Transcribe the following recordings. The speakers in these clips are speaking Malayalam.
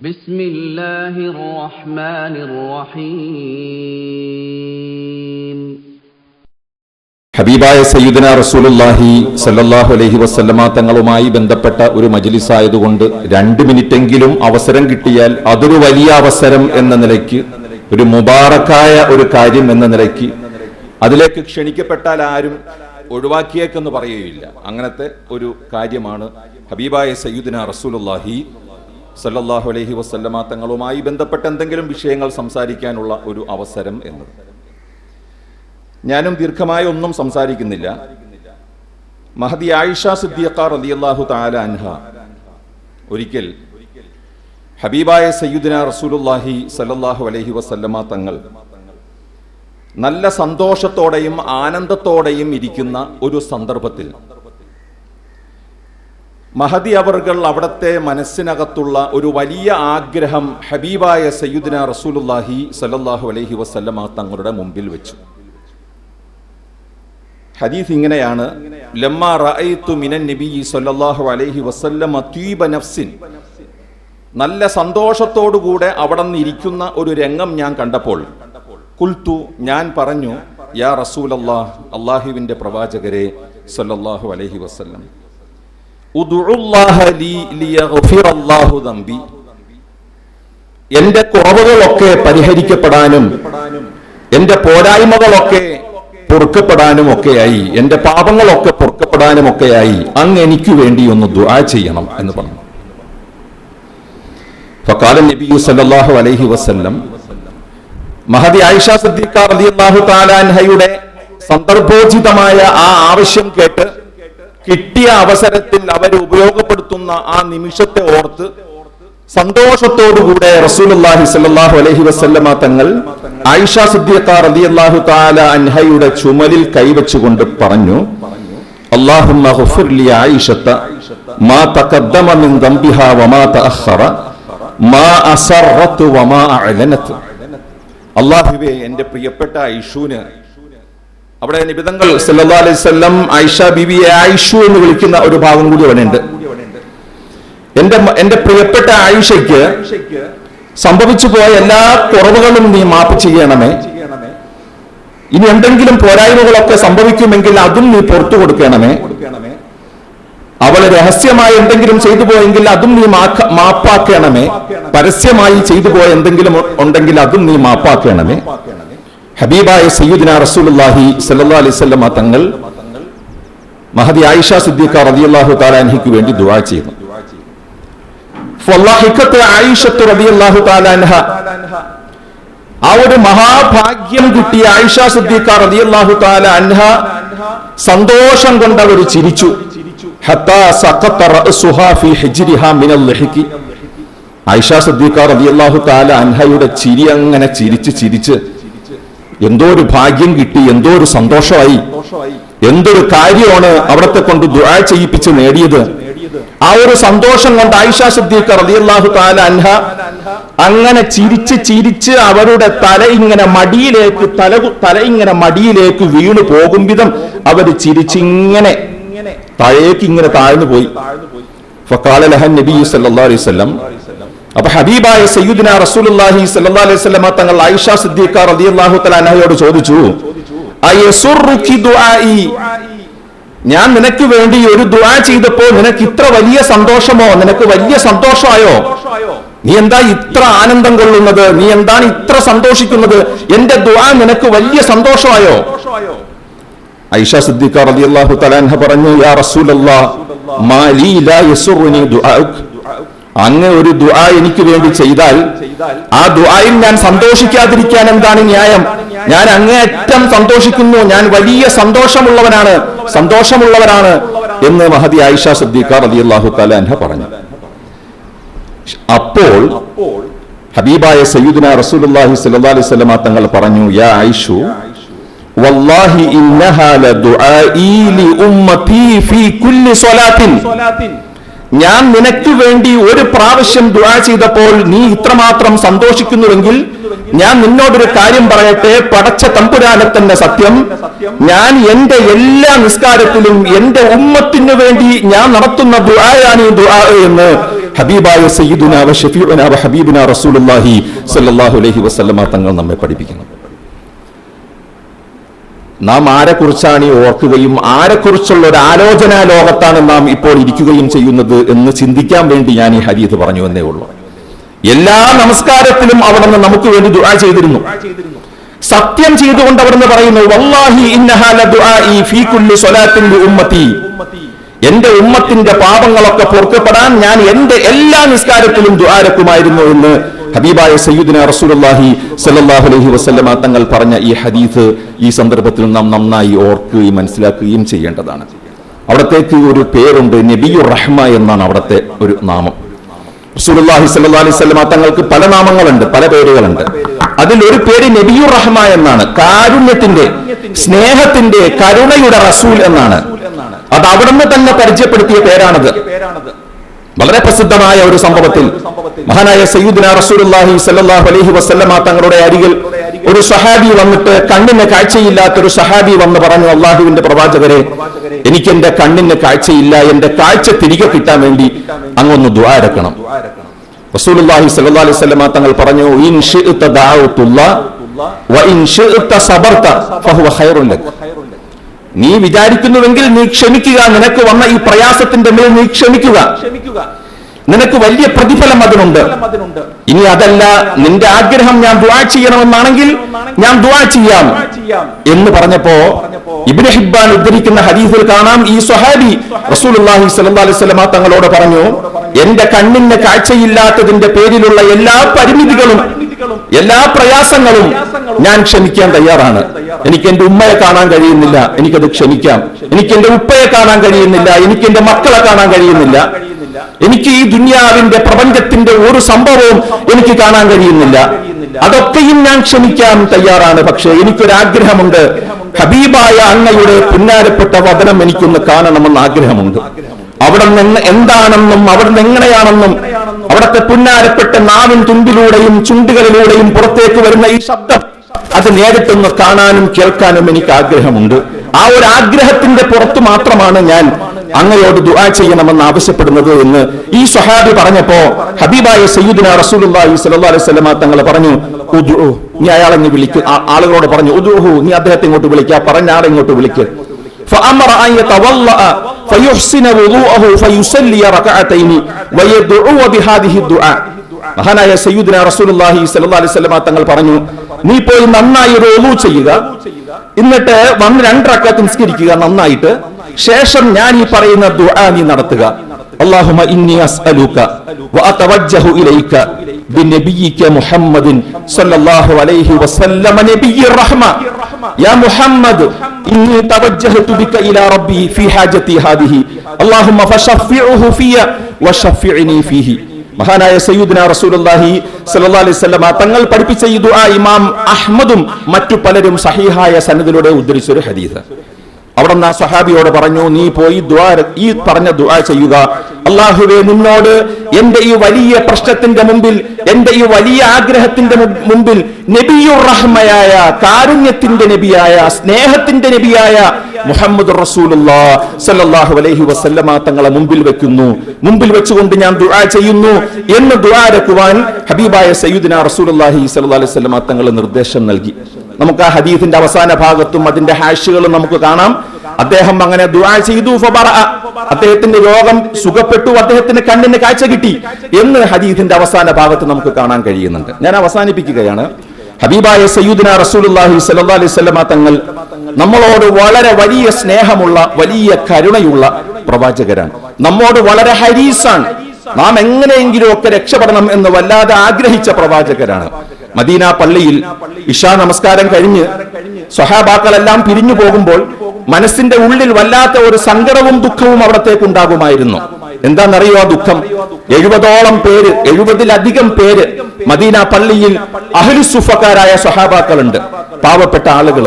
بسم الله الرحمن الرحيم ഹബീബായ സയ്യിദന റസൂലുല്ലാഹി സല്ലല്ലാഹു അലൈഹി വസല്ലമ തങ്ങളുമായി ബന്ധപ്പെട്ട ഒരു മജ്ലിസ് ആയതുകൊണ്ട് രണ്ട് മിനിറ്റെങ്കിലും അവസരം കിട്ടിയാൽ അതൊരു വലിയ അവസരം എന്ന നിലയ്ക്ക് ഒരു മുബാറക്കായ ഒരു കാര്യം എന്ന നിലയ്ക്ക് അതിലേക്ക് ക്ഷണിക്കപ്പെട്ടാൽ ആരും ഒഴിവാക്കിയേക്കെന്ന് പറയുകയില്ല അങ്ങനത്തെ ഒരു കാര്യമാണ് ഹബീബായ സയ്യിദന റസൂലുല്ലാഹി സല്ലല്ലാഹു അലൈഹി വസല്ലമ തങ്ങളുമായി ബന്ധപ്പെട്ട എന്തെങ്കിലും വിഷയങ്ങൾ സംസാരിക്കാനുള്ള ഒരു അവസരം എന്നത്. ഞാനും ദീർഘമായ ഒന്നും സംസാരിക്കുന്നില്ല. മഹദി ആയിഷ സിദ്ദീഖ റളിയല്ലാഹു താല അൻഹ. ഒരിക്കൽ ഹബീബായ സയ്യുദിന റസൂലുല്ലാഹി സല്ലല്ലാഹു അലൈഹി വസല്ലമ തങ്ങൾ നല്ല സന്തോഷത്തോടെയും ആനന്ദത്തോടെയും ഇരിക്കുന്ന ഒരു സന്ദർഭത്തിൽ മഹദി അവർകൾ അവിടത്തെ മനസ്സിനകത്തുള്ള ഒരു വലിയ ആഗ്രഹം ഹബീബായ സയ്യുദിന റസൂലുല്ലാഹി സല്ലാഹു അലൈഹി വസല്ലമ തങ്ങളുടെ മുമ്പിൽ വെച്ചു. ഹദീസ് ഇങ്ങനെയാണ് റഅയ്തു സല്ലല്ലാഹു അലൈഹി വസല്ലമ ത്വീബ നഫ്സിൻ. നല്ല സന്തോഷത്തോടുകൂടെ അവിടെ നിന്ന് ഇരിക്കുന്ന ഒരു രംഗം ഞാൻ കണ്ടപ്പോൾ കുൽത്തു ഞാൻ പറഞ്ഞു യാ റസൂലല്ലാഹ് അള്ളാഹുവിന്റെ പ്രവാചകരെ സല്ലല്ലാഹു അലൈഹി വസല്ലം എന്റെ കുറവുകളൊക്കെ പരിഹരിക്കപ്പെടാനും എന്റെ പോരായ്മകളൊക്കെ പൊറുക്കപ്പെടാനും ഒക്കെയായി എന്റെ പാപങ്ങളൊക്കെ പൊറുക്കപ്പെടാനും ഒക്കെയായി അങ്ങ് എനിക്ക് വേണ്ടി ഒന്ന് ദുആ ചെയ്യണം എന്ന് പറഞ്ഞു. ഫക്കാല നബി സല്ലല്ലാഹു അലൈഹി വസല്ലം മഹദി ആയിഷ സിദ്ദീഖ റളിയല്ലാഹു തആല അൻഹയുടെ സന്ദർഭോചിതമായ ആ ആവശ്യം കേട്ട് കിട്ടിയ അവസരത്തിൽ അവർ ഉപയോഗപ്പെടുത്തുന്ന ആ നിമിഷത്തെ ഓർത്ത് സന്തോഷത്തോടുകൂടെ റസൂലുള്ളാഹി സ്വല്ലല്ലാഹു അലൈഹി വസല്ലമ തങ്ങൾ ആയിഷ സിദ്ദീഖ തആല അൻഹയുടെ ചുമലിൽ കൈവച്ചുകൊണ്ട് പറഞ്ഞു അഅലനത് അല്ലാഹുവേ എന്റെ പ്രിയപ്പെട്ട ഐഷൂന് അവിടെ നിബിതങ്ങൾ വസല്ലം ആയിഷ ബിബിയെ ആയിഷു എന്ന് വിളിക്കുന്ന ഒരു ഭാഗം കൂടി അവിടെ ഉണ്ട്. എന്റെ എന്റെ പ്രിയപ്പെട്ട ആയിഷയ്ക്ക് സംഭവിച്ചു പോയ എല്ലാ കുറവുകളും നീ മാപ്പ് ചെയ്യണമേ. ഇനി എന്തെങ്കിലും പോരായ്മകളൊക്കെ സംഭവിക്കുമെങ്കിൽ അതും നീ പുറത്തു കൊടുക്കണമേ. അവൾ രഹസ്യമായി എന്തെങ്കിലും ചെയ്തു പോയെങ്കിൽ അതും നീ മാപ്പാക്കണമേ. പരസ്യമായി ചെയ്തു പോയ എന്തെങ്കിലും ഉണ്ടെങ്കിൽ അതും നീ മാപ്പാക്കണമേ. ഹബീബായ സയ്യുദിന റസൂലുള്ളാഹി സല്ലാ അലൈഹി വസല്ലമ തങ്ങൾ മഹദി ആയിഷ സിദ്ദീഖ റളിയല്ലാഹു തആല താലാൻഹിക്ക് വേണ്ടി ദുവാ ചെയ്തു. ആ ഒരു മഹാഭാഗ്യം കിട്ടിയ ആയിഷ സിദ്ദീഖ റളിയല്ലാഹു തആല അൻഹ സന്തോഷം കൊണ്ട് അവർ ചിരിച്ചു. ആയിഷ സിദ്ദീഖ റളിയല്ലാഹു തആല അൻഹയുടെ ചിരി അങ്ങനെ ചിരിച്ച് ചിരിച്ച് എന്തോ ഒരു ഭാഗ്യം കിട്ടി എന്തോ ഒരു സന്തോഷമായി. എന്തൊരു കാര്യമാണ് അവിടത്തെ കൊണ്ട് ദുആ ചെയ്യിപ്പിച്ച് നേടിയത്. ആ ഒരു സന്തോഷം കൊണ്ട് ആയിഷ സിദ്ദീഖ റളിയല്ലാഹു തആല അൻഹ അങ്ങനെ ചിരിച്ച് ചിരിച്ച് അവരുടെ തല ഇങ്ങനെ മടിയിലേക്ക് തല തല ഇങ്ങനെ മടിയിലേക്ക് വീണു പോകും വിധം അവർ ചിരിച്ചിങ്ങനെ താഴേക്ക് ഇങ്ങനെ താഴ്ന്നു പോയി. ലഹൻ നബി സല്ലല്ലാഹു അലൈഹി വസല്ലം അപ്പൊ ഹബീബായ സയ്യിദുന റസൂലുള്ളാഹി സല്ലല്ലാഹു അലൈഹി വസല്ലമ തങ്ങൾ ആയിഷ സിദ്ദീഖ റളിയല്ലാഹു തആല അൻഹയോട് ചോദിച്ചു ഞാൻ നിനക്ക് വേണ്ടി ഒരു ദുആ ചെയ്തപ്പോ നിനക്ക് ഇത്ര വലിയ സന്തോഷമോ? നിനക്ക് വലിയ സന്തോഷമായോ? നീ എന്താ ഇത്ര ആനന്ദം കൊള്ളുന്നത്? നീ എന്താണ് ഇത്ര സന്തോഷിക്കുന്നത്? എന്റെ ദുആ നിനക്ക് വലിയ സന്തോഷമായോ? ഐഷ സിദ്ദീഖ റളിയല്ലാഹു തആല അൻഹ പറഞ്ഞു യാ റസൂലല്ലാഹ് ലാ അങ്ങ് ഒരു ദുആ എനിക്ക് വേണ്ടി ചെയ്താൽ ആ ദുആയിൽ ഞാൻ സന്തോഷിക്കാതിരിക്കാൻ എന്താണ് ന്യായം? ഞാൻ അങ്ങേയറ്റം സന്തോഷിക്കുന്നു. ഞാൻ വലിയ സന്തോഷമുള്ളവനാണ്. സന്തോഷമുള്ളവനാണ് എന്ന് മഹതി ആയിഷ സിദ്ദീഖ റളിയല്ലാഹു തആല അൻഹ പറഞ്ഞു. അപ്പോൾ ഹബീബായ സയ്യിദുന റസൂലുള്ളാഹി സ്വല്ലല്ലാഹു അലൈഹി വസല്ലമ തങ്ങൾ പറഞ്ഞു യാ ആയിഷു വല്ലാഹി ഇന്നഹാ ലദുആഇ ലി ഉമ്മതി ഫീ കുല്ലി സ്വലാത്തിൻ. ഞാൻ നിനക്ക് വേണ്ടി ഒരു പ്രാവശ്യം ദുആ ചെയ്തപ്പോൾ നീ ഇത്രമാത്രം സന്തോഷിക്കുന്നുവെങ്കിൽ ഞാൻ നിന്നോടൊരു കാര്യം പറയട്ടെ? പടച്ച തമ്പുരാനത്തിന്റെ സത്യം. ഞാൻ എന്റെ എല്ലാ നിസ്കാരത്തിലും എന്റെ ഉമ്മത്തിന് വേണ്ടി ഞാൻ നടത്തുന്ന ദുആയാണ് ഈ ദുആ എന്ന് ഹബീബായ സയ്യിദുന വ ഷഫീഉന വ ഹബീബുന റസൂലുള്ളാഹി സ്വല്ലല്ലാഹു അലൈഹി തങ്ങൾ നമ്മെ പഠിപ്പിക്കുന്നു. നാം ആരെക്കുറിച്ചാണ് ഈ ഓർക്കുകയും ആരെക്കുറിച്ചുള്ള ഒരു ആലോചനാ ലോകത്താണ് നാം ഇപ്പോൾ ഇരിക്കുകയും ചെയ്യുന്നത് എന്ന് ചിന്തിക്കാൻ വേണ്ടി ഞാൻ ഈ ഹരീത് പറഞ്ഞു എന്നേ ഉള്ളൂ. എല്ലാ നമസ്കാരത്തിലും അവിടുന്ന് നമുക്ക് വേണ്ടി ദുആ ചെയ്തിരുന്നു. സത്യം ചെയ്തുകൊണ്ട് അവിടുന്ന് പറയുന്നു വല്ലാഹി ഫീ കുല്ലി ഉമ്മത്തി. എന്റെ ഉമ്മത്തിന്റെ പാപങ്ങളൊക്കെ പൊറുക്കപ്പെടാൻ ഞാൻ എന്റെ എല്ലാ നിസ്കാരത്തിലും ദ്വാരക്കുമായിരുന്നു എന്ന് ഹബീബായ സയ്യുദിന റസൂലുള്ളാഹി സല്ലാഹു അലഹി വസ്ലമ തങ്ങൾ പറഞ്ഞ ഈ ഹദീസ് ഈ സന്ദർഭത്തിൽ നാം നന്നായി ഓർക്കുകയും മനസ്സിലാക്കുകയും ചെയ്യേണ്ടതാണ്. അവിടത്തേക്ക് ഒരു പേരുണ്ട് നബിയുർ റഹ്മ എന്നാണ് അവിടത്തെ ഒരു നാമം. റസൂലുള്ളാഹി സല്ലാ അലൈഹി സ്വലമ തങ്ങൾക്ക് പല നാമങ്ങളുണ്ട് പല പേരുകളുണ്ട്. അതിൽ ഒരു പേര് നബിയുർ റഹ്മ എന്നാണ്. കാരുണ്യത്തിന്റെ സ്നേഹത്തിന്റെ കരുണയുടെ റസൂൽ എന്നാണ്. അത് അവിടുന്ന് തന്നെ പരിചയപ്പെടുത്തിയ പേരാണത്. വളരെ പ്രസിദ്ധമായ ഒരു സംഭവത്തിൽ മഹാനായ സയ്യിദ്ന റസൂലുള്ളാഹി സല്ലല്ലാഹു അലൈഹി വസല്ലമ തങ്ങളുടെ അരികിൽ ഒരു സഹാബി വന്നിട്ട് കണ്ണിന് കാഴ്ചയില്ലാത്ത ഒരു സഹാബി വന്ന് പറഞ്ഞു അള്ളാഹുവിന്റെ പ്രവാചകരെ എനിക്ക് എന്റെ കണ്ണിന് കാഴ്ചയില്ല എന്റെ കാഴ്ച തിരികെ കിട്ടാൻ വേണ്ടി അങ്ങൊന്ന് ദ്വാരക്കണം റസൂലുള്ളാഹി സല്ലല്ലാഹു അലൈഹി വസല്ലമ തങ്ങൾ പറഞ്ഞു ഇൻ ശിഅത ദഅവതുല്ലാ വ ഇൻ ശിഅത സബർത ഫഹുവ ഖൈറുൻ ലക്. നീ വിചാരിക്കുന്നുവെങ്കിൽ നീ ക്ഷമിക്കുക. നിനക്ക് വന്ന ഈ പ്രയാസത്തിന്റെ മേൽ നീ ക്ഷമിക്കുക. നിനക്ക് വലിയ പ്രതിഫലം അതിനുണ്ട്. ഇനി അതല്ല നിന്റെ ആഗ്രഹം ഞാൻ ദുവാ ചെയ്യണമെന്നാണെങ്കിൽ ഞാൻ ദുവാ ചെയ്യാം എന്ന് പറഞ്ഞപ്പോ ഇബ്നു ഹിബ്ബാൻ ഉദ്ധരിക്കുന്ന ഹദീസിൽ കാണാം ഈ സ്വഹാബി സ്വല്ലല്ലാഹു അലൈഹി തങ്ങളോട് പറഞ്ഞു എന്റെ കണ്ണിന് കാഴ്ചയില്ലാത്തതിന്റെ പേരിലുള്ള എല്ലാ പരിമിതികളും എല്ലാ പ്രയാസങ്ങളും ഞാൻ ക്ഷമിക്കാൻ തയ്യാറാണ്. എനിക്ക് എന്റെ ഉമ്മയെ കാണാൻ കഴിയുന്നില്ല. എനിക്കത് ക്ഷമിക്കാം. എനിക്ക് എന്റെ ഉപ്പയെ കാണാൻ കഴിയുന്നില്ല. എനിക്ക് എന്റെ മക്കളെ കാണാൻ കഴിയുന്നില്ല. എനിക്ക് ഈ ദുന്യാവിന്റെ പ്രപഞ്ചത്തിന്റെ ഒരു സംഭവവും എനിക്ക് കാണാൻ കഴിയുന്നില്ല. അതൊക്കെയും ഞാൻ ക്ഷമിക്കാൻ തയ്യാറാണ്. പക്ഷേ എനിക്കൊരാഗ്രഹമുണ്ട്. ഹബീബായ അങ്ങയുടെ പുന്നാരപ്പെട്ട വചനം എനിക്കൊന്ന് കാണണമെന്ന് ആഗ്രഹമുണ്ട്. അവിടെ നിന്ന് എന്താണെന്നും അവിടെ നിന്ന് എങ്ങനെയാണെന്നും അവിടത്തെ പുന്നാരപ്പെട്ട നാവിൻ തുമ്പിലൂടെയും ചുണ്ടുകളിലൂടെയും പുറത്തേക്ക് വരുന്ന ഈ ശബ്ദം അത് നേരിട്ടൊന്ന് കാണാനും കേൾക്കാനും എനിക്ക് ആഗ്രഹമുണ്ട്. ആ ഒരു ആഗ്രഹത്തിന്റെ പുറത്ത് മാത്രമാണ് ഞാൻ അങ്ങയോട് ദുആ ചെയ്യണമെന്ന് ആവശ്യപ്പെടുന്നത് എന്ന് ഈ സഹാബി പറഞ്ഞപ്പോ ഹബീബായ സയ്യിദിന റസൂലുള്ളാഹി സ്വല്ലല്ലാഹു അലൈഹി വസല്ലം തങ്ങൾ പറഞ്ഞു നീ അയാളെ നീ വിളിക്ക്. ആളുകളോട് പറഞ്ഞു ഉദ്ഉഹു നീ അദ്ദേഹത്തെ ഇങ്ങോട്ട് വിളിക്കുക പറഞ്ഞ ആളെ ഇങ്ങോട്ട് വിളിക്ക്. ഫഅമറ മഹാനായ സയ്യുദ്ന റസൂലുള്ളാഹി സല്ലല്ലാഹു അലൈഹി വസല്ലം തങ്ങൾ പറഞ്ഞു നീ പോയി നന്നായി ഒരു ഒളു ചെയ്യുക. എന്നിട്ട് വന്ന് രണ്ടറക്കാത്ത് നിസ്കരിക്കുക നന്നായിട്ട്. ശേഷം ഞാൻ ഈ പറയുന്ന ദുആ നീ നടത്തുക. اللهم إني أسألك وأتوجه إليك بنبيك محمد صلى الله عليه وسلم نبي الرحمة يا محمد إني توجهت بك إلى ربي في حاجتي هذه اللهم فشفعه في وشفعني فيه മഹാനായ സയ്യിദ്ന റസൂലുള്ളാഹി സ്വല്ലല്ലാഹു അലൈഹി വസല്ലമ തങ്ങൾ പഠിപ്പിച്ച ഈ ദുആ ഇമാം അഹ്മദും മറ്റു പലരും സഹീഹായ സനദിലൂടെ ഉദ്ധരിച്ച ഒരു ഹദീസ് അവിടെ നിന്ന് ആ സഹാബിയോട് പറഞ്ഞു നീ പോയി ഈ പറഞ്ഞ ദുആ ചെയ്യുക. അള്ളാഹുവേ നിന്നോട് എന്റെ ഈ വലിയ പ്രശ്നത്തിന്റെ മുമ്പിൽ എന്റെ ഈ വലിയ ആഗ്രഹത്തിന്റെ മുമ്പിൽ നബിയുർ റഹ്മയായ കാരുണ്യത്തിന്റെ നബിയായ സ്നേഹത്തിന്റെ നബിയായ മുഹമ്മദ് സല്ലല്ലാഹു അലൈഹി വസല്ലമ തങ്ങളെ മുമ്പിൽ വെക്കുന്നു. മുമ്പിൽ വെച്ചുകൊണ്ട് ഞാൻ ദുആ ചെയ്യുന്നു എന്ന് ദുആ രക്കുവാൻ ഹബീബായ സയ്യിദ്ന റസൂലുള്ളാഹി സ്വല്ലല്ലാഹി അലൈഹി വസല്ലമ തങ്ങൾ നിർദ്ദേശം നൽകി. നമുക്ക് ആ ഹദീഫിന്റെ അവസാന ഭാഗത്തും അതിന്റെ ഹാഷുകളും നമുക്ക് കാണാം. അദ്ദേഹം അങ്ങനെ ദുആ ചെയ്തു. അദ്ദേഹത്തിന്റെ രോഗം സുഖപ്പെട്ടു. അദ്ദേഹത്തിന് കണ്ണിന് കാഴ്ച കിട്ടി എന്ന് ഹദീഫിന്റെ അവസാന ഭാഗത്ത് നമുക്ക് കാണാൻ കഴിയുന്നുണ്ട്. ഞാൻ അവസാനിപ്പിക്കുകയാണ്. ഹബീബായ സയ്യൂദിന റസൂലുള്ളാഹി സ്വല്ലല്ലാഹു അലൈഹി തങ്ങൾ നമ്മളോട് വളരെ വലിയ സ്നേഹമുള്ള വലിയ കരുണയുള്ള പ്രവാചകരാണ്. നമ്മോട് വളരെ ഹരീസാണ്. നാം എങ്ങനെയെങ്കിലും ഒക്കെ രക്ഷപ്പെടണം എന്ന് വല്ലാതെ ആഗ്രഹിച്ച പ്രവാചകരാണ്. മദീന പള്ളിയിൽ ഇഷാ നമസ്കാരം കഴിഞ്ഞ് സ്വഹാബാക്കളെല്ലാം പിരിഞ്ഞു പോകുമ്പോൾ മനസ്സിന്റെ ഉള്ളിൽ വല്ലാത്ത ഒരു സങ്കടവും ദുഃഖവും അവിടത്തേക്ക് ഉണ്ടാകുമായിരുന്നു. എന്താണെന്നറിയോ ആ ദുഃഖം? എഴുപതോളം പേര് എഴുപതിലധികം പേര് മദീന പള്ളിയിൽ അഹ്ലുസുഫക്കാരായ സ്വഹാബാക്കളുണ്ട്. പാവപ്പെട്ട ആളുകൾ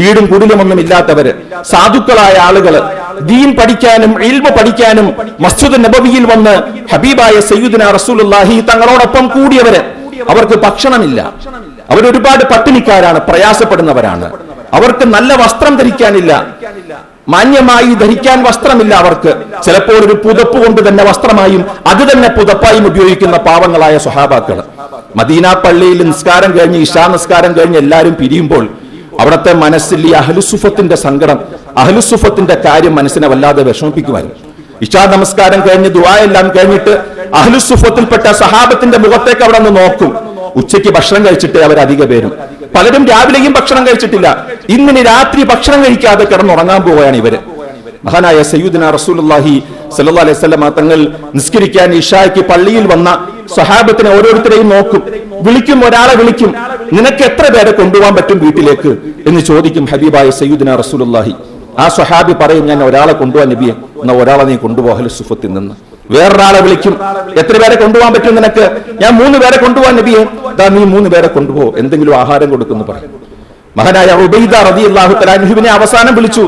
വീടും കുടിലുമൊന്നും ഇല്ലാത്തവര് സാധുക്കളായ ആളുകൾ ദീൻ പഠിക്കാനും ഇൽമ പഠിക്കാനും മസ്ജിദ് നബവിയിൽ വന്ന് ഹബീബായ സയ്യുദിന റസൂലുള്ളാഹി തങ്ങളോടൊപ്പം കൂടിയവര് അവർക്ക് ഭക്ഷണമില്ല. അവരൊരുപാട് പട്ടിണിക്കാരാണ് പ്രയാസപ്പെടുന്നവരാണ്. അവർക്ക് നല്ല വസ്ത്രം ധരിക്കാനില്ല. മാന്യമായി ധരിക്കാൻ വസ്ത്രമില്ല അവർക്ക്. ചിലപ്പോൾ ഒരു പുതപ്പ് കൊണ്ട് തന്നെ വസ്ത്രമായും അത് തന്നെ പുതപ്പായും ഉപയോഗിക്കുന്ന പാവങ്ങളായ സ്വഹാബാക്കൾ. മദീന പള്ളിയിൽ നിസ്കാരം കഴിഞ്ഞ് ഇഷാ നിസ്കാരം കഴിഞ്ഞ് എല്ലാവരും പിരിയുമ്പോൾ അവിടുത്തെ മനസ്സിൽ ഈ അഹലുസുഫത്തിന്റെ സങ്കടം അഹലുസുഫത്തിന്റെ കാര്യം മനസ്സിനെ വല്ലാതെ വിഷമിപ്പിക്കുമായിരുന്നു. ഇഷാ നമസ്കാരം കഴിഞ്ഞ് ദുആ എല്ലാം കഴിഞ്ഞിട്ട് അഹ്ലുസുഫത്തിൽപ്പെട്ട സഹാബത്തിന്റെ മുഖത്തേക്ക് അവിടെ നിന്ന് നോക്കും. ഉച്ചയ്ക്ക് ഭക്ഷണം കഴിച്ചിട്ട് അവർ അധിക പേരും. പലരും രാവിലെയും ഭക്ഷണം കഴിച്ചിട്ടില്ല. ഇന്നിനി രാത്രി ഭക്ഷണം കഴിക്കാതെ കിടന്നുറങ്ങാൻ പോവുകയാണ് ഇവർ. മഹാനായ സയ്യുദിന റസൂലുള്ളാഹി സല്ലാ അലൈഹി തങ്ങൾ നിസ്കരിക്കാൻ ഇഷായ്ക്ക് പള്ളിയിൽ വന്ന സഹാബത്തിനെ ഓരോരുത്തരെയും നോക്കും. വിളിക്കും ഒരാളെ വിളിക്കും. നിനക്ക് എത്ര പേരെ കൊണ്ടുപോകാൻ പറ്റും വീട്ടിലേക്ക്? എന്ന് ചോദിക്കും ഹബീബായ സയ്യുദിന റസൂലുള്ളാഹി. ആ സ്വഹാബി പറയും ഞാൻ ഒരാളെ കൊണ്ടുപോകാൻ നബിയെ. എന്നാ ഒരാളെ നീ കൊണ്ടുപോകൽ സുഫത്തിൽ നിന്ന്. വേറൊരാളെ വിളിക്കും എത്ര പേരെ കൊണ്ടുപോകാൻ പറ്റും നിനക്ക്? ഞാൻ മൂന്ന് പേരെ കൊണ്ടുപോകാൻ നബിയെ. ദാ നീ മൂന്ന് പേരെ കൊണ്ടുപോ എന്തെങ്കിലും ആഹാരം കൊടുക്കുന്നു പറയും. മഹനായ ഉബൈദ റതി അള്ളാഹു തലാൻഹുവിനെ അവസാനം വിളിച്ചു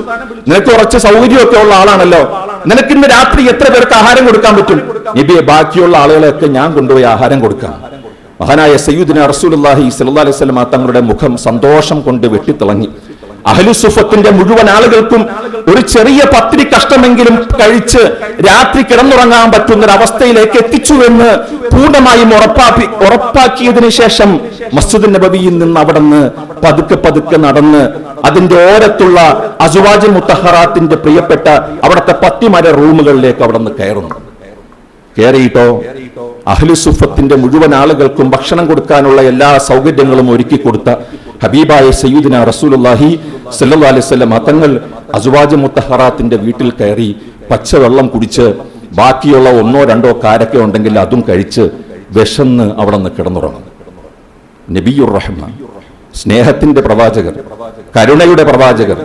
നിനക്ക് കുറച്ച് സൗകര്യമൊക്കെ ഉള്ള ആളാണല്ലോ. നിനക്ക് ഇന്ന് രാത്രി എത്ര പേർക്ക് ആഹാരം കൊടുക്കാൻ പറ്റും? നബിയെ ബാക്കിയുള്ള ആളുകളെയൊക്കെ ഞാൻ കൊണ്ടുപോയി ആഹാരം കൊടുക്കാം. മഹാനായ സയ്യുദിന റസൂലുള്ളാഹി സ്വല്ലല്ലാഹി അലൈഹി വസല്ലം തങ്ങളുടെ മുഖം സന്തോഷം കൊണ്ട് വെട്ടിത്തിളങ്ങി. അഹലുസുഫത്തിന്റെ മുഴുവൻ ആളുകൾക്കും ഒരു ചെറിയ പത്തിരി കഷ്ടമെങ്കിലും കഴിച്ച് രാത്രി കിടന്നുറങ്ങാൻ പറ്റുന്ന ഒരു അവസ്ഥയിലേക്ക് എത്തിച്ചു എന്ന് പൂർണമായും ഉറപ്പാക്കി ഉറപ്പാക്കിയതിനു ശേഷം മസ്ജിദ് നബബിയിൽ നിന്ന് അവിടുന്ന് പതുക്കെ പതുക്കെ നടന്ന് അതിന്റെ ഓരത്തുള്ള അസുവാജ് മുത്തഹറാത്തിന്റെ പ്രിയപ്പെട്ട അവിടുത്തെ പത്തിമര റൂമുകളിലേക്ക് അവിടെ നിന്ന് കയറുന്നു. കയറിയിട്ടോ അഹ്ലുസുഫത്തിന്റെ മുഴുവൻ ആളുകൾക്കും ഭക്ഷണം കൊടുക്കാനുള്ള എല്ലാ സൗകര്യങ്ങളും ഒരുക്കി കൊടുത്ത ഹബീബായ സയ്യിദിന റസൂലുള്ളാഹി സല്ലു അലൈഹി വസല്ലം തങ്ങൾ അസുവാജ് മുത്തഹറാത്തിന്റെ വീട്ടിൽ കയറി പച്ചവെള്ളം കുടിച്ച് ബാക്കിയുള്ള ഒന്നോ രണ്ടോ കാരൊക്കെ ഉണ്ടെങ്കിൽ അതും കഴിച്ച് വിശന്ന് അവിടെ നിന്ന് കിടന്നുറങ്ങും. നബിയുർ റഹ്മാൻ സ്നേഹത്തിന്റെ പ്രവാചകർ കരുണയുടെ പ്രവാചകർ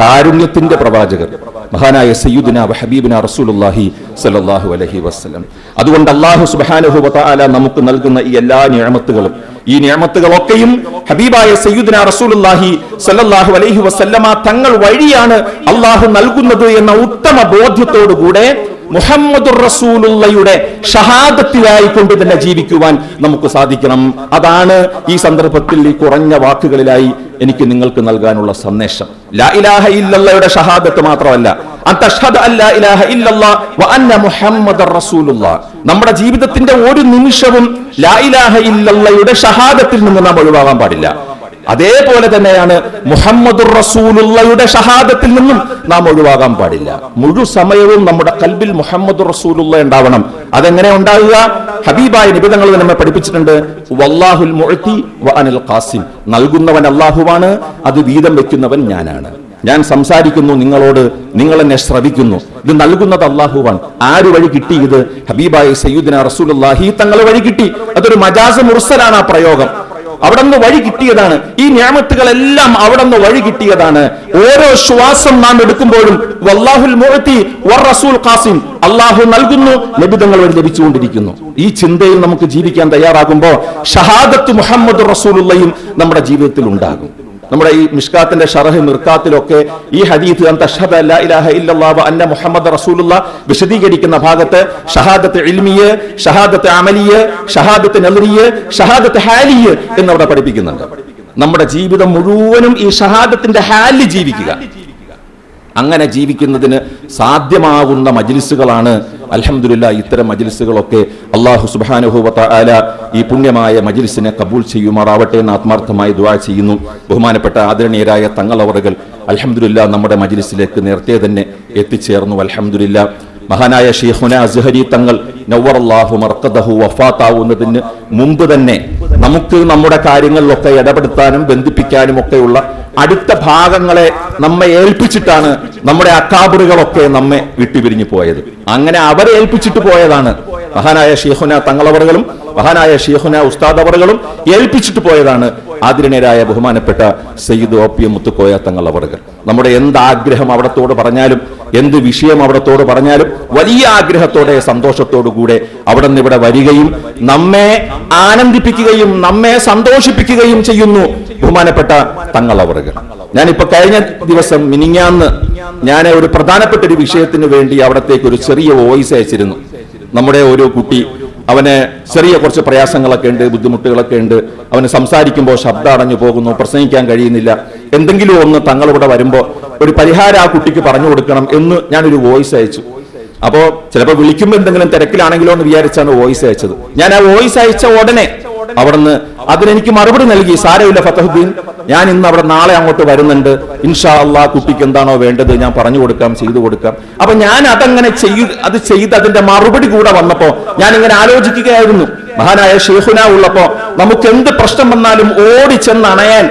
കാരുണ്യത്തിന്റെ പ്രവാചകർ മഹാനായ സയ്യുദിന ഹബീബിന റസൂലുള്ളാഹി സല്ലാഹു അലഹി വസ്ലം അതുകൊണ്ട് അള്ളാഹു സുബ്ഹാനഹു വതആല നമുക്ക് നൽകുന്ന ഈ എല്ലാ ഞാമത്തുകളും ഈ നിഅമത്തുകളൊക്കെയും ഹബീബായ സയ്യുദിന റസൂലുള്ളാഹി സല്ലാഹു അലഹി വസല്ലമ തങ്ങൾ വഴിയാണ് അള്ളാഹു നൽകുന്നത് എന്ന ഉത്തമ ബോധ്യത്തോടുകൂടെ മുഹമ്മദുർ റസൂലുള്ളയുടെ ഷഹാദത്തിലായി കൊണ്ട് തന്നെ ജീവിക്കുവാൻ നമുക്ക് സാധിക്കണം. അതാണ് ഈ സന്ദർഭത്തിൽ ഈ കുറഞ്ഞ വാക്കുകളിലായി എനിക്ക് നിങ്ങൾക്ക് നൽകാനുള്ള സന്ദേശം. ലാ ഇലാഹ ഇല്ലല്ലയുടെ ഷഹാദത്ത് മാത്രമല്ല നമ്മുടെ ജീവിതത്തിന്റെ ഒരു നിമിഷവും ലാ ഇലാഹ ഷഹാദത്തിൽ നിന്ന് നാം ഒഴിവാകാൻ പാടില്ല. അതേപോലെ തന്നെയാണ് മുഹമ്മദുർ റസൂലുള്ളയുടെ ഷഹാദത്തിൽ നിന്നും നാം ഒഴിവാകാൻ പാടില്ല. മുഴു സമയവും നമ്മുടെ കൽബിൽ മുഹമ്മദ് റസൂലുള്ള ഉണ്ടാവണം. അതെങ്ങനെ ഉണ്ടാകുക? ഹബീബായ നിബിധങ്ങൾ നമ്മെ പഠിപ്പിച്ചിട്ടുണ്ട്. വല്ലാഹുൽ ഖാസിം. നൽകുന്നവൻ അള്ളാഹുവാണ് അത് വീതം വെക്കുന്നവൻ ഞാനാണ്. ഞാൻ സംസാരിക്കുന്നു നിങ്ങളോട് നിങ്ങൾ എന്നെ ശ്രവിക്കുന്നു. ഇത് നൽകുന്നത് അള്ളാഹുവാണ് ആര് വഴി കിട്ടി ഇത്? ഹബീബായ സയ്യുദിന റസൂലുള്ളാഹി തങ്ങൾ വഴി കിട്ടി. അതൊരു മജാസ് മുർസലാണ് ആ പ്രയോഗം. അവിടെ നിന്ന് വഴി കിട്ടിയതാണ്. ഈ ഞാമത്തുകളെല്ലാം അവിടെ നിന്ന് വഴി കിട്ടിയതാണ്. ഓരോ ശ്വാസം നാം എടുക്കുമ്പോഴും വല്ലാഹുൽ മുഅത്തി വർ റസൂൽ ഖാസിം അള്ളാഹു നൽകുന്നു ലഭിതങ്ങൾ വഴി ലഭിച്ചുകൊണ്ടിരിക്കുന്നു. ഈ ചിന്തയിൽ നമുക്ക് ജീവിക്കാൻ തയ്യാറാകുമ്പോൾ ഷഹാദത്ത് മുഹമ്മദ് റസൂലുള്ളയും നമ്മുടെ ജീവിതത്തിൽ ഉണ്ടാകും. നമ്മുടെ ഈ മിഷ്കാത്തിന്റെ ഷറഹ് മിർക്കാത്തിലൊക്കെ ഈ വ അന്ന മുഹമ്മദ് റസൂലുള്ള വിശദീകരിക്കുന്ന ഭാഗത്ത് ഷഹാദത്ത് ഇൽമിയ് ഷഹാദത്ത് അമലിയ് ഷഹാദത്ത് നദറിയ് ഷഹാദത്ത് ഹാലിയ് എന്നവിടെ പഠിപ്പിക്കുന്നുണ്ട്. നമ്മുടെ ജീവിതം മുഴുവനും ഈ ഷഹാദത്തിന്റെ ഹാലി ജീവിക്കുക. അങ്ങനെ ജീവിക്കുന്നതിന് സാധ്യമാകുന്ന മജ്ലിസുകളാണ് അൽഹംദുലില്ല ഇത്തരം മജ്ലിസുകളൊക്കെ അള്ളാഹു സുബാനുഹൂബത്ത ആല ഈ പുണ്യമായ മജ്ലിസിനെ കബൂൽ ചെയ്യുമാറാവട്ടെ എന്ന് ആത്മാർത്ഥമായി ദുവാ ചെയ്യുന്നു. ബഹുമാനപ്പെട്ട ആദരണീയരായ തങ്ങളവറുകൾ അലഹമില്ല നമ്മുടെ മജ്ലിസിലേക്ക് നേരത്തെ തന്നെ എത്തിച്ചേർന്നു. അലഹമില്ല മഹാനായ ഷെയ്ഖുന അസ്ഹരി തങ്ങൾ നവറല്ലാഹു മർക്കദഹു വഫാത്താവുന്നതിന് മുമ്പ് തന്നെ നമുക്ക് നമ്മുടെ കാര്യങ്ങളിലൊക്കെ ഇടപെടുത്താനും ബന്ധിപ്പിക്കാനും ഒക്കെയുള്ള അടുത്ത ഭാഗങ്ങളെ നമ്മെ ഏൽപ്പിച്ചിട്ടാണ് നമ്മുടെ അക്കാബറുകളൊക്കെ നമ്മെ വിട്ടുപിരിഞ്ഞു പോയത്. അങ്ങനെ അവരെ ഏൽപ്പിച്ചിട്ട് പോയതാണ്. മഹാനായ ഷീഹുന തങ്ങളവറുകളും മഹാനായ ഷീഹുന ഉസ്താദവറുകളും ഏൽപ്പിച്ചിട്ട് പോയതാണ് ആദരണീയരായ ബഹുമാനപ്പെട്ട സയ്യിദ് ഒ പി മുത്തുക്കോയ തങ്ങളവറുകൾ. നമ്മുടെ എന്താഗ്രഹം അവിടത്തോട് പറഞ്ഞാലും എന്ത് വിഷയം അവിടത്തോട് പറഞ്ഞാലും വലിയ ആഗ്രഹത്തോടെ സന്തോഷത്തോടുകൂടെ അവിടെ നിന്ന് ഇവിടെ വരികയും നമ്മെ ആനന്ദിപ്പിക്കുകയും നമ്മെ സന്തോഷിപ്പിക്കുകയും ചെയ്യുന്നു. ബഹുമാനപ്പെട്ട തങ്ങൾ തങ്ങളവറുകൾ ഞാനിപ്പോ കഴിഞ്ഞ ദിവസം മിനിങ്ങാന്ന് ഞാൻ ഒരു പ്രധാനപ്പെട്ട ഒരു വിഷയത്തിന് വേണ്ടി അവിടത്തേക്ക് ഒരു ചെറിയ വോയിസ് അയച്ചിരുന്നു. നമ്മുടെ ഒരു കുട്ടി അവന് ചെറിയ കുറച്ച് പ്രയാസങ്ങളൊക്കെ ഉണ്ട് ബുദ്ധിമുട്ടുകളൊക്കെ ഉണ്ട്. അവന് സംസാരിക്കുമ്പോൾ ശബ്ദം അടഞ്ഞു പോകുന്നു പ്രസംഗിക്കാൻ കഴിയുന്നില്ല. എന്തെങ്കിലും ഒന്ന് തങ്ങളിവിടെ വരുമ്പോൾ ഒരു പരിഹാരം ആ കുട്ടിക്ക് പറഞ്ഞു കൊടുക്കണം എന്ന് ഞാനൊരു വോയിസ് അയച്ചു. അപ്പോ ചിലപ്പോൾ വിളിക്കുമ്പോൾ എന്തെങ്കിലും തിരക്കിലാണെങ്കിലോ എന്ന് വിചാരിച്ചാണ് വോയിസ് അയച്ചത്. ഞാൻ ആ വോയിസ് അയച്ച ഉടനെ അവിടുന്ന് അതിനെനിക്ക് മറുപടി നൽകി സാരമില്ല ഫത്തഹുദ്ദീൻ ഞാൻ ഇന്ന് അവിടെ നാളെ അങ്ങോട്ട് വരുന്നുണ്ട്. ഇൻഷാ അള്ളാ കുട്ടിക്ക് എന്താണോ വേണ്ടത് ഞാൻ പറഞ്ഞു കൊടുക്കാം ചെയ്തു കൊടുക്കാം. അപ്പൊ ഞാൻ അതങ്ങനെ ചെയ്ത് അത് ചെയ്ത് അതിന്റെ മറുപടി കൂടെ വന്നപ്പോ ഞാൻ ഇങ്ങനെ ആലോചിക്കുകയായിരുന്നു. മഹാനായ ഷെയ്ഹുന ഉള്ളപ്പോ നമുക്ക് എന്ത് പ്രശ്നം വന്നാലും ഓടി ചെന്ന് അണയാൻ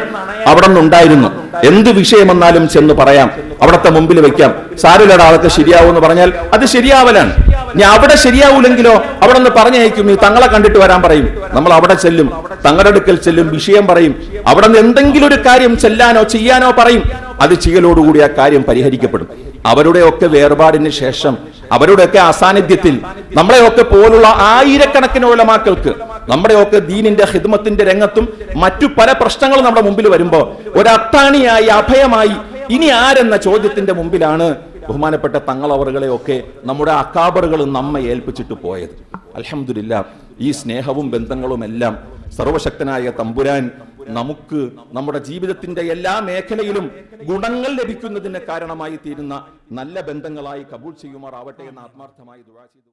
അവിടെ നിന്നുണ്ടായിരുന്നു. എന്ത് വിഷയം വന്നാലും ചെന്ന് പറയാം. അവിടത്തെ മുമ്പിൽ വെക്കാം. സാരില്ലട അതൊക്കെ ശരിയാവും എന്ന് പറഞ്ഞാൽ അത് ശരിയാവലാണ്. ഇനി അവിടെ ശരിയാവൂലെങ്കിലോ അവിടെ നിന്ന് പറഞ്ഞയക്കും. ഈ തങ്ങളെ കണ്ടിട്ട് വരാൻ പറയും. നമ്മൾ അവിടെ ചെല്ലും. തങ്ങളുടെ അടുക്കൽ ചെല്ലും. വിഷയം പറയും. അവിടെ നിന്ന് എന്തെങ്കിലും ഒരു കാര്യം ചെല്ലാനോ ചെയ്യാനോ പറയും. അത് ചെയ്യലോടുകൂടി ആ കാര്യം പരിഹരിക്കപ്പെടും. അവരുടെയൊക്കെ വേർപാടിന് ശേഷം അവരുടെയൊക്കെ അസാന്നിധ്യത്തിൽ നമ്മളെയൊക്കെ പോലുള്ള ആയിരക്കണക്കിന് ഓലമാക്കൾക്ക് നമ്മുടെയൊക്കെ ദീനിന്റെ ഹിദ്മത്തിന്റെ രംഗത്തും മറ്റു പല പ്രശ്നങ്ങളും നമ്മുടെ മുമ്പിൽ വരുമ്പോൾ ഒരത്താണിയായി അഭയമായി ഇനി ആരെന്ന ചോദ്യത്തിന്റെ മുമ്പിലാണ് ബഹുമാനപ്പെട്ട തങ്ങളവറുകളെ ഒക്കെ നമ്മുടെ അക്കാബറുകൾ നമ്മെ ഏൽപ്പിച്ചിട്ട് പോയത്. അലഹമില്ല ഈ സ്നേഹവും ബന്ധങ്ങളും എല്ലാം സർവശക്തനായ തമ്പുരാൻ നമുക്ക് നമ്മുടെ ജീവിതത്തിന്റെ എല്ലാ മേഖലയിലും ഗുണങ്ങൾ ലഭിക്കുന്നതിന് കാരണമായി തീരുന്ന നല്ല ബന്ധങ്ങളായി കബൂൾ ചെയ്യുമാറാവട്ടെ എന്ന് ആത്മാർത്ഥമായി ദുആ ചെയ്തു.